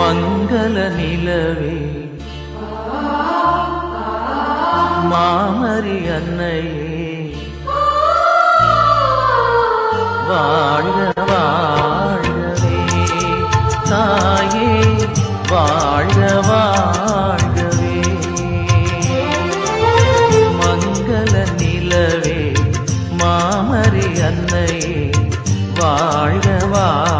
மங்கள நிலவே. மாமரி அன்னையே. வாழ்க வாழ்கவே. தாயே வாழ்க வாழ்கவே. மங்கள நிலவே. மாமரி அன்னையே. வாழ்க வாழ்கவே